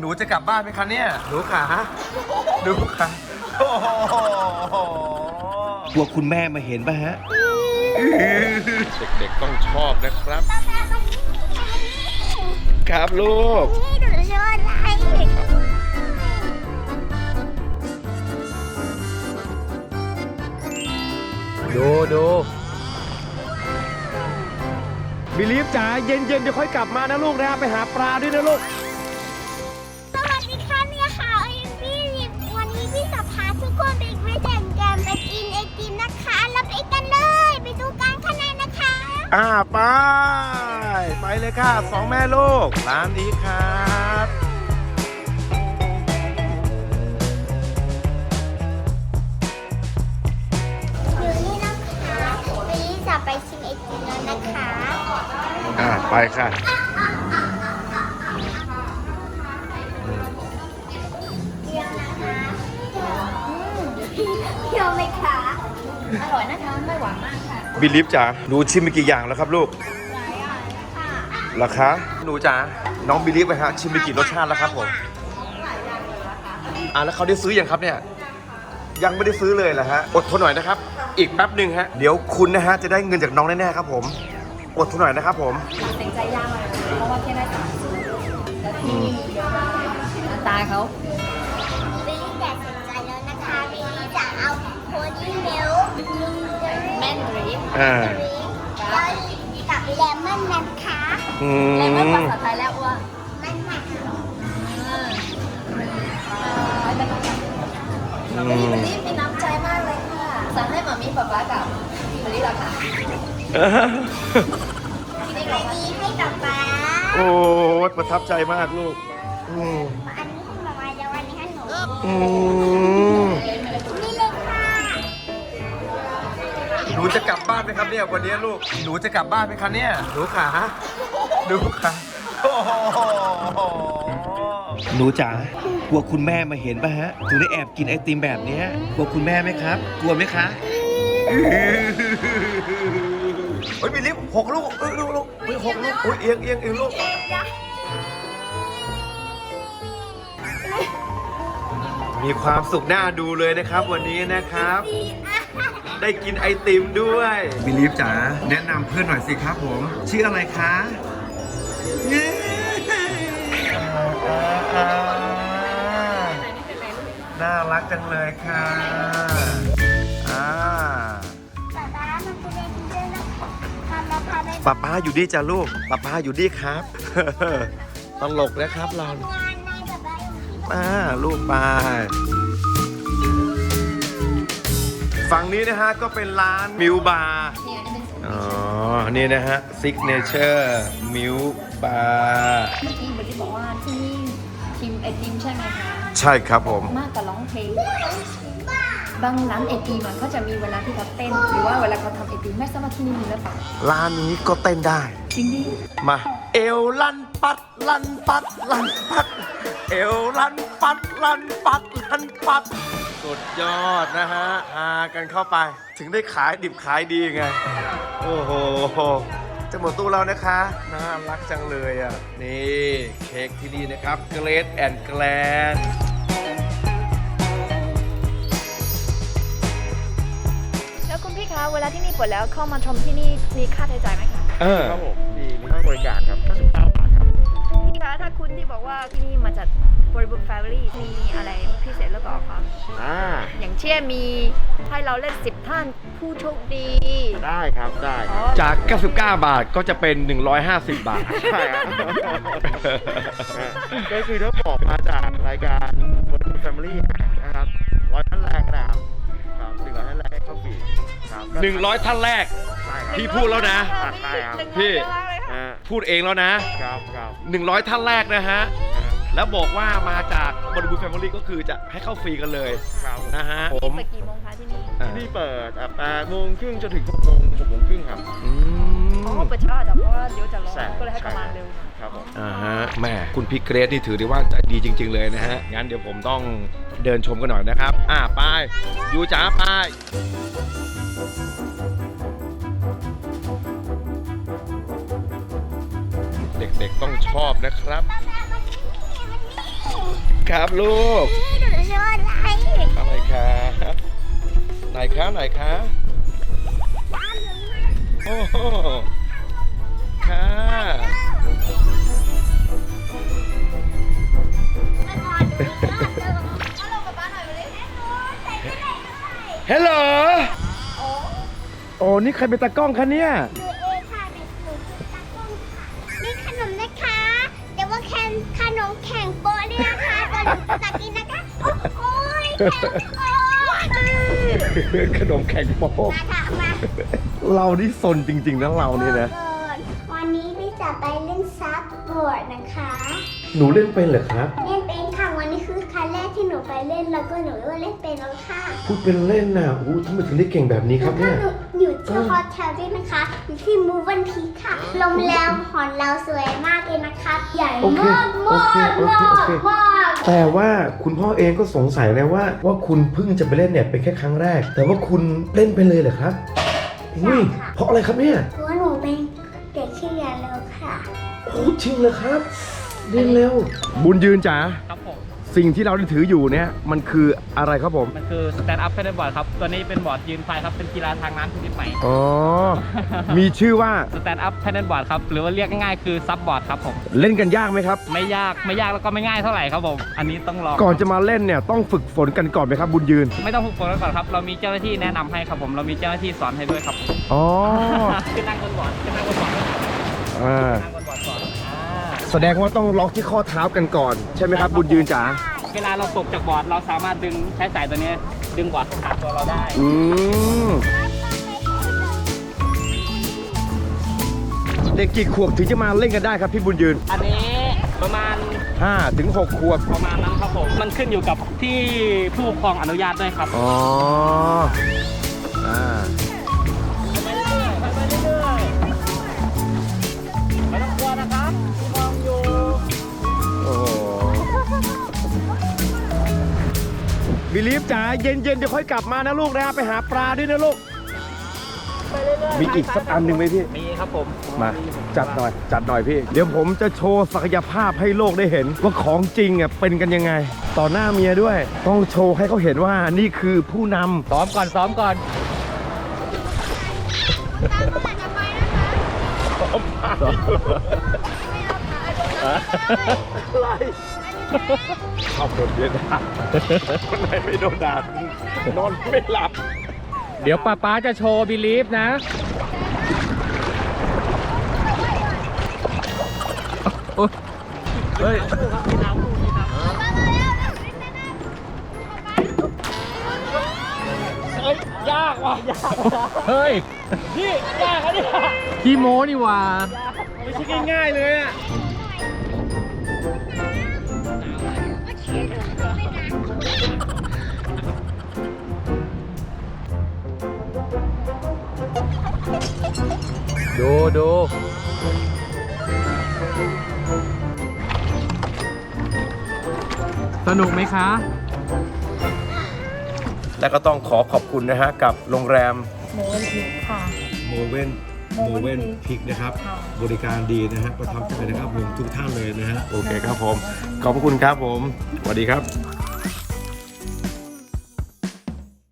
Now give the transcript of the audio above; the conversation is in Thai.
หนูจะกลับบ้านไหมคะเนี่ย หนูขาหนูขาโอ้โหกลัวคุณแม่มาเห็นป่ะฮะ เด็กๆต้องชอบนะครับ ครับลูก นี่หนูชอบอะไรดูดูบิลีฟจ๋าเย็นๆเดี๋ยวค่อยกลับมานะลูกนะไปหาปลาด้วยนะลูก อ่าไป ไปเลยค่ะสองแม่ลูกร้านนี้ครับอยู่นี่นะคะพี่จะไปชิมไอติมแล้วนะคะอ่าไปค่ะเดี๋ยวนะคะอืมเดี๋ยวไหมคะ อร่อยนะคะ ไม่หวานมากค่ะ บิลีฟจ๋าหนูชิมไปกี่อย่างแล้วครับลูกหลายอย่างค่ะเหรอคะหนูจ๋าน้องบิลีฟไปฮะชิมไปกี่รสชาติแล้วครับผมอ่าแล้วเขาได้ซื้อยังครับเนี่ยยังไม่ได้ซื้อเลยเหรอฮะอดทนหน่อยนะครับ อีกแป๊บหนึ่งฮะเดี๋ยวคุณนะฮะจะได้เงินจากน้องแน่ๆครับผมอดทนหน่อยนะครับผมเต็งใจยากเลยเพราะว่าแค่ได้สามสูตรแล้วที่นี่เยอะมากหน้าตาเขาบิลลี่แต่สนใจแล้วนะคะบิลลี่จะเอาโพนี่มิล ค์แม่นรีฟอ่าแล้วกับเลมอนนะคะอืแล้วเมื่อมภาษาไทยแล้วว่ามันหนักอืมรีฟมีน้ำใจมากเลยค่ะ สั่งให้หมามีป๊าป๊ากับมะลิละค่ะเป็นไอดีให้กับป๊าโอ้ยประทับใจมากลูก อืมอันนี้ให้มามาเดี๋ยววันนี้ให้หนู อืมนี่เลย นูจะกลับบ้านไหมครับเนี่ยวันนี้ลูก หนูจะกลับบ้านไหมคะเนี่ยหนูขาหนูขาโอ้โหหนูจ๋ากลัวคุณแม่มาเห็นป่ะฮะถึงได้แอบกินไอติมแบบเนี้ยกลัวคุณแม่ไหมครับ กลัวไหมคะเฮ้ยมีลิฟต์หกลูกเอ้ยลูกลูกเฮ้ยหกลูกอุ้ยเอียงเอียงเอียงลูกมีความสุขน่าดูเลยนะครับ วันนี้นะครับ ได้กินไอติมด้วยบิลีฟจ๋าแนะนำเพื่อนหน่อยสิครับผม ชื่ออะไรคะเย้น่ารักจังเลยค่ะอ่าป๊าป๊ามันจะเล่นด้วยนะคะพามาพาไปป้าป้าอยู่ดีจ้ะลูกป้าป้าอยู่ดีครับตลกนะครับเรางานในป๊าป๊าอยู่ที่ป้าลูกไป ฝั่งนี้นะฮะก็เป็นร้านมิวบาร์นี่อันนี้เป็นสูตรอ๋อ นี่นะฮะซิกเนเจอร์มิวบาร์เมื่อกี้บริบอกว่าที่นี่ทีมไอติมใช่ไหมคะใช่ครับผม มากกว่าร้องเพลงบางร้านไอติมมันก็จะมีเวลาที่เขาเต้น หรือว่าเวลาเขาทำไอติมไม่ทราบว่าที่นี่มีหรือเปล่าร้านนี้ก็เต้นได้ จริงดิ มาเอวลันปัดลันปัดลันปัด เอวลันปัดลันปัดลันปัด สุดยอดนะฮะหากันเข้าไป ถึงได้ขายดิบขายดีไง โอ้โห จะหมดตู้แล้วนะคะ น่ารักจังเลยอะ นี่เค้กที่นี่นะครับเกรดแอนแกลนแล้วคุณพี่คะเวลาที่นี่เปิดแล้วเข้ามาชมที่นี่มีค่าใช้จ่ายไหมคะ เออครับผมมีมีให้บริการครับ99บาทครับพี่คะ ถ้าคุณที่บอกว่าที่นี่มาจากบริบูรณ์แฟมิลี่มีอะไรพิเศษหรือเปล่าคะอ่าอย่างเช่นมีให้เราเล่นสิบท่านผู้โชคดีได้ครับได้อ๋อจาก 99 บาทก็จะเป็น 150 บาท ใช่ครับก็คือถ้าบอกมาจากรายการบริบูรณ์แฟมิลี่นะครับร้อยท่านแรกนะครับครับหนึ่งร้อยท่านแรกเข้าฟรีครับก็100 ท่านแรก ใช่ครับ พี่พูดแล้วนะ อะใช่ครับพี่อ่า พูดเองแล้วนะ ครับครับ100 ท่านแรกนะฮะ แล้วบอกว่ามาจากบริบูรณ์แฟมิลี่ก็คือจะให้เข้าฟรีกันเลยครับนะฮะผมเปิดกี่โมงคะที่นี่อ่าที่นี่เปิดอะ8โมงครึ่งจนถึง6โมง6โมงครึ่งครับ อือ๋อม เปิดช้าแต่เพราะว่าเดี๋ยวจะร้อนใช่ก็เลยให้ประมาณเร็วครับผม อ่าฮะแม่คุณพี่เกรซนี่ถือได้ว่าใจดีจริง ๆ เลยนะฮะ งั้นเดี๋ยวผมต้องเดินชมกันหน่อยนะครับ อ่าไปยูจ๋าไป เด็กๆต้องชอบนะครับ ครับลูกนี่หนูชอบอะไรอะไรครับไหนคะไหนคะโอ้โหค่ะมาก่อนดูนะเจอเอาลงกับบ้านหน่อยมาเลยให้หนูใส่ไม่ได้ด้วยฮัลโหลโอ้นี่ใครเป็นตากล้องคะเนี่ย ข็งโป๊ะขนมแข็งโป๊กมาค่ะมาเรานี่สนจริง ๆนะเรานี่นะ วันนี้พี่จะไปเล่นซับบอร์ดนะคะ หนูเล่นเป็นเหรอครับ เล่นเป็นค่ะวันนี้คือครั้งแรกที่หนู ไปเล่นแล้วก็หนูก็เล่นเป็นแล้วค่ะ พูดเป็นเล่นน่ะอู้ทำไมถึงได้เก่งแบบนี้ครับแล้วเนี่ยก็หนูอยู่ที่โฮเทลด้วยนะคะอยู่ที่มูวันพีค่ะโรงแรมหอนเราสวยมากเลยนะคะ ใหญ่โอเคมากโอมากเคโอเคมาโอกเค มากแต่ว่าคุณพ่อเองก็สงสัยนะว่า ว่าคุณเพิ่งจะไปเล่นเนี่ยเป็นแค่ครั้งแรก แต่ว่าคุณเล่นไปเลยเหรอครับอุ้ยเพราะอะไรครับเนี่ยเพราะว่าหนูเป็นเด็กที่เรียนเร็วค่ะ โอ้จริงเลยครับเล่นเร็วบุญยืนจ๋าครับผม สิ่งที่เราได้ถืออยู่เนี่ยมันคืออะไรครับผม มันคือสแตนด์อัพแพดบอร์ดครับ ตัวนี้เป็นบอร์ดยืนไฟครับ เป็นกีฬาทางน้ำชนิดใหม่อ๋อ มีชื่อว่าสแตนด์อัพแพดบอร์ดครับ หรือว่าเรียกง่ายๆคือซับบอร์ดครับผม เล่นกันยากไหมครับ ไม่ยากไม่ยากแล้วก็ไม่ง่ายเท่าไหร่ครับผม อันนี้ต้องลองก่อนจะมาเล่นเนี่ยต้องฝึกฝนกันก่อนไหมครับบุญยืน ไม่ต้องฝึกฝนกันก่อนครับ เรามีเจ้าหน้าที่แนะนำให้ครับผม เรามีเจ้าหน้าที่สอนให้ด้วยครับ อ๋อ ขึ้นนั่งบนบอร์ดขึ้นนั่งบนบอร์ดอ่า แสดงว่าต้องล็อกที่ข้อเท้ากันก่อน ใช่ไหมครับ บุญยืนจ๋าเวลาเราตกจากบอร์ดเราสามารถดึงใช้สายตัวนี้ดึงบอร์ดหาตัวเราได้ อืมเด็กกี่ขวบถึงจะมาเล่นกันได้ครับพี่บุญยืนอันนี้ประมาณ 5ถึง6ขวบประมาณนั้นครับผม มันขึ้นอยู่กับที่ผู้ปกครองอนุญาตด้วยครับ อ๋ออ่า ลีฟจ๋าเย็นๆเดี๋ยวค่อยกลับมานะลูกนะไปหาปลาด้วยนะลูก มีอีกสักอันหนึ่งไหมพี่ มีครับผมมาจัดหน่อยจัดหน่อยพี่ เดี๋ยวผมจะโชว์ศักยภาพให้โลกได้เห็น ว่าของจริงอะเป็นกันยังไง ต่อหน้าเมียด้วย ต้องโชว์ให้เขาเห็นว่านี่คือผู้นำซ้อมก่อนซ้อมก่อนช อบโดนเย็นด่าคนไหนไม่โดนด่านอนไม่หลับ เดี๋ยวป้าป๊าจะโชว์บิลีฟนะ เฮ้ยยากว่ะยากเฮ้ยพี่ยากอะเนี่ยขี้โม้นี่หว่าไม่ใช่ง่ายๆเลยอะ ดูดูสนุกไหมคะ และก็ต้องขอขอบคุณนะฮะ กับโรงแรมโมเวนพิกค่ะ โมเวนโมเวนพิกนะครับ บริการดีนะฮะประทับใจนะครับผมทุกท่านเลยนะฮะ โอเคครับผม ขอบพระคุณครับผมสวัสดีครับ